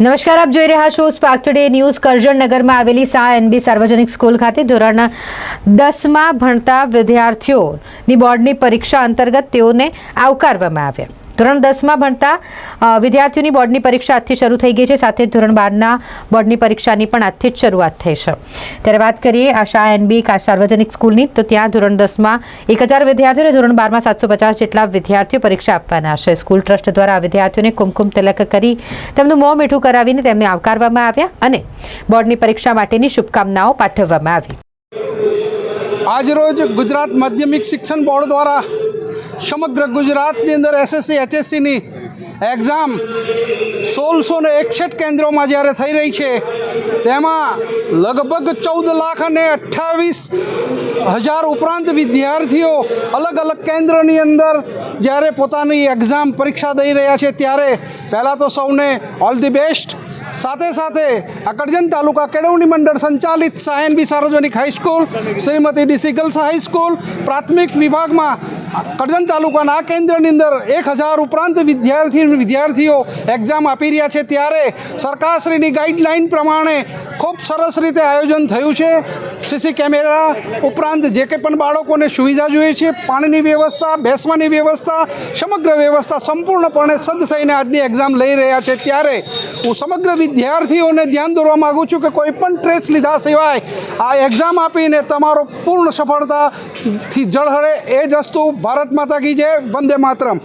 નમસ્કાર, આપ જોઈ રહ્યા છો સ્પાર્ક ટુડે ન્યૂઝ કરજણનગરમાં આવેલી શાહ એનબી સાર્વજનિક સ્કૂલ ખાતે ધોરણ દસમાં ભણતા વિદ્યાર્થીઓની બોર્ડની પરીક્ષા અંતર્ગત તેઓને આવકારવામાં આવ્યા. ધોરણ દસમાં ભણતા વિદ્યાર્થીઓની બોર્ડની પરીક્ષા આજથી શરૂ થઈ ગઈ છે. સાથે ધોરણ બારના બોર્ડની પરીક્ષાની પણ આજથી જ શરૂઆત થઈ છે. ત્યારે વાત કરીએ આશા એનબી સાર્વજનિક સ્કૂલની, તો ત્યાં ધોરણ દસમાં એક હજાર વિદ્યાર્થીઓ અને ધોરણ બારમાં સાતસો પચાસ જેટલા વિદ્યાર્થીઓ પરીક્ષા આપવાના છે. સ્કૂલ ટ્રસ્ટ દ્વારા વિદ્યાર્થીઓને કુમકુમ તિલક કરી તેમનું મોં મીઠું કરાવીને તેમને આવકારવામાં આવ્યા અને બોર્ડની પરીક્ષા માટેની શુભકામનાઓ પાઠવવામાં આવી. આજરોજ ગુજરાત માધ્યમિક શિક્ષણ બોર્ડ દ્વારા સમગ્ર ગુજરાતની અંદર એસએસસી એચએસસીની એક્ઝામ સોળસો ને એકસઠ કેન્દ્રોમાં જ્યારે થઈ રહી છે, તેમાં લગભગ ચૌદ લાખ અને અઠ્ઠાવીસ હજાર ઉપરાંત વિદ્યાર્થીઓ અલગ અલગ કેન્દ્રની અંદર જ્યારે પોતાની એક્ઝામ પરીક્ષા દઈ રહ્યા છે, ત્યારે પહેલાં તો સૌને ઓલ ધી બેસ્ટ સાથે સાથે અકડજન તાલુકા કેળવણી મંડળ સંચાલિત સાયનબી સાર્વજનિક high school Shrimati DC girls high school પ્રાથમિક વિભાગમાં કરજણ તાલુકાના કેન્દ્રની અંદર એક હજાર ઉપરાંત વિદ્યાર્થી વિદ્યાર્થીઓ એક્ઝામ આપી રહ્યા છે. ત્યારે સરકારશ્રીની ગાઈડલાઈન પ્રમાણે ખૂબ સરસ રીતે આયોજન થયું છે. સીસી કેમેરા ઉપરાંત જે કંઈ પણ બાળકોને સુવિધા જોઈએ છે, પાણીની વ્યવસ્થા, બેસવાની વ્યવસ્થા, સમગ્ર વ્યવસ્થા સંપૂર્ણપણે સજ્જ થઈને આજની એક્ઝામ લઈ રહ્યા છે. ત્યારે હું સમગ્ર વિદ્યાર્થીઓને ધ્યાન દોરવા માગું છું કે કોઈ પણ ટ્રેસ લીધા સિવાય આ એક્ઝામ આપીને તમારો પૂર્ણ સફળતાથી જળહળે એ જ વસ્તુ ભારત માતા કી જય, વંદે માતરમ.